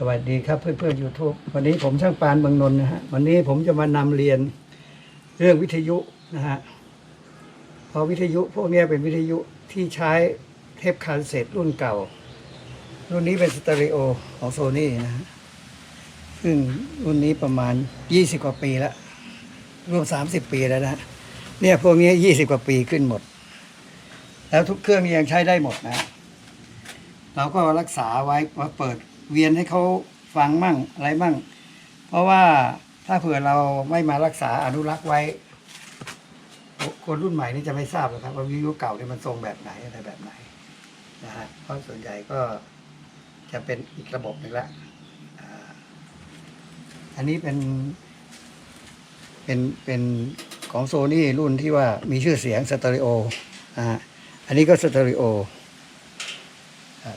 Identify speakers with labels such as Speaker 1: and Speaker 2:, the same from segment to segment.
Speaker 1: สวัสดีครับเพื่อนเพื่อนยูทูบวันนี้ผมช่างปานเมืองนนนะฮะวันนี้ผมจะมานำเรียนเรื่องวิทยุนะฮะเพราะวิทยุพวกนี้เป็นวิทยุที่ใช้เทปคาสเซ็ตรุ่นเก่า รุ่นนี้เป็นสเตอริโอของโซนี่นะฮะซึ่งรุ่นนี้ประมาณ 20 กว่าปีแล้ว รวม 30 ปีแล้วนะฮะเนี่ยพวกนี้ 20 กว่าปีขึ้นหมด แล้วทุกเครื่องยังใช้ได้หมดนะเราก็รักษาไว้มาเปิด เวียนให้เขาฟังมั่งอะไรมั่ง เพราะว่าถ้าเผื่อเราไม่มารักษาอนุรักษ์ไว้ คนรุ่นใหม่นี่จะไม่ทราบหรอกครับ ว่าวิทยุเก่าเนี่ยมันทรงแบบไหนอะไรแบบไหนนะฮะเพราะส่วนใหญ่ก็จะเป็นอีกระบบหนึ่งละอันนี้เป็น เป็นเป็นของโซนี่รุ่นที่ว่ามีชื่อเสียงสเตอริโออ่าอันนี้ก็สเตอริโอ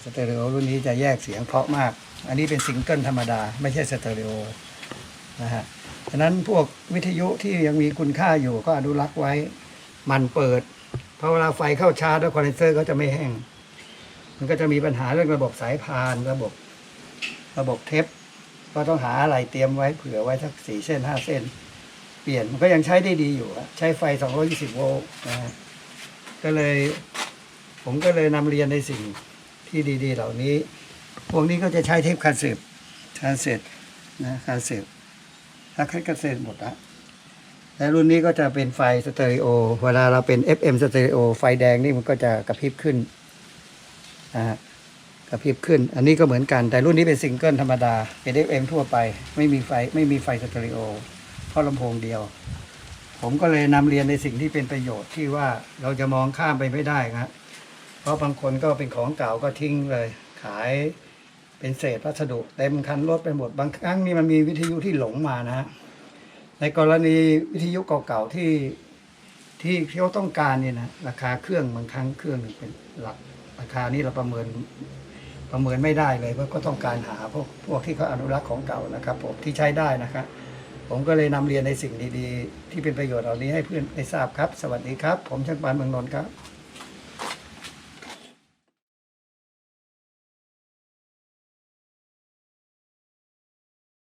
Speaker 1: สเตอริโอรุ่นนี้จะแยกเสียงเพราะมาก อันนี้เป็นซิงเกิลธรรมดา ไม่ใช่สเตอริโอนะฮะฉะนั้นพวกวิทยุที่ยังมีคุณค่าอยู่ก็อนุรักษ์ไว้ มันเปิด เพราะเวลาไฟเข้าชาร์จแล้วคอนเดนเซอร์ก็จะไม่แห้ง มันก็จะมีปัญหาเรื่องระบบสายพานระบบ ระบบเทปก็ต้องหาอะไรเตรียมไว้เผื่อไว้สักสี่เส้นห้าเส้น เปลี่ยนมันก็ยังใช้ได้ดีอยู่ใช้ไฟ 220 โวลต์นะก็เลย ผมก็เลยนำเรียนในสิ่ง ที่ดี ๆ เหล่านี้ พวกนี้ก็จะใช้เทปคาสเซ็ตคาสเซ็ตนะคาสเซ็ตถ้าคัดคาสเซ็ตหมดละและรุ่นนี้ก็จะเป็นไฟสเตอริโอ เวลาเราเป็น FM สเตอริโอ ไฟแดงนี่มันก็จะกระพริบขึ้นนะฮะกระพริบขึ้น อันนี้ก็เหมือนกัน แต่รุ่นนี้เป็นซิงเกิลธรรมดา เป็น FM ทั่วไป ไม่มีไฟ ไม่มีไฟสเตอริโอ เพราะลำโพงเดียว ผมก็เลยนำเรียนในสิ่งที่เป็นประโยชน์ที่ว่าเราจะมองข้ามไปไม่ได้ครับ ราะบางคนก็เป็นของเก่าก็ทิ้งเลย ขายเป็นเศษวัสดุเต็มคันรถไปหมดบางครั้งนี่มันมีวิทยุที่หลงมานะฮะในกรณีวิทยุเก่าๆที่ที่เขาต้องการเนี่ยนะราคาเครื่องบางครั้งเครื่องหนึ่งเป็นหลักราคานี้เราประเมินประเมินไม่ได้เลยเพราะก็ต้องการหาพวกพวกที่เขาอนุรักษ์ของเก่านะครับผมที่ใช้ได้นะครับผมก็เลยนำเรียนในสิ่งดีๆ ที่เป็นประโยชน์เหล่านี้ให้เพื่อนได้ทราบครับ สวัสดีครับ ผมช่างปานเมืองนนท์ครับ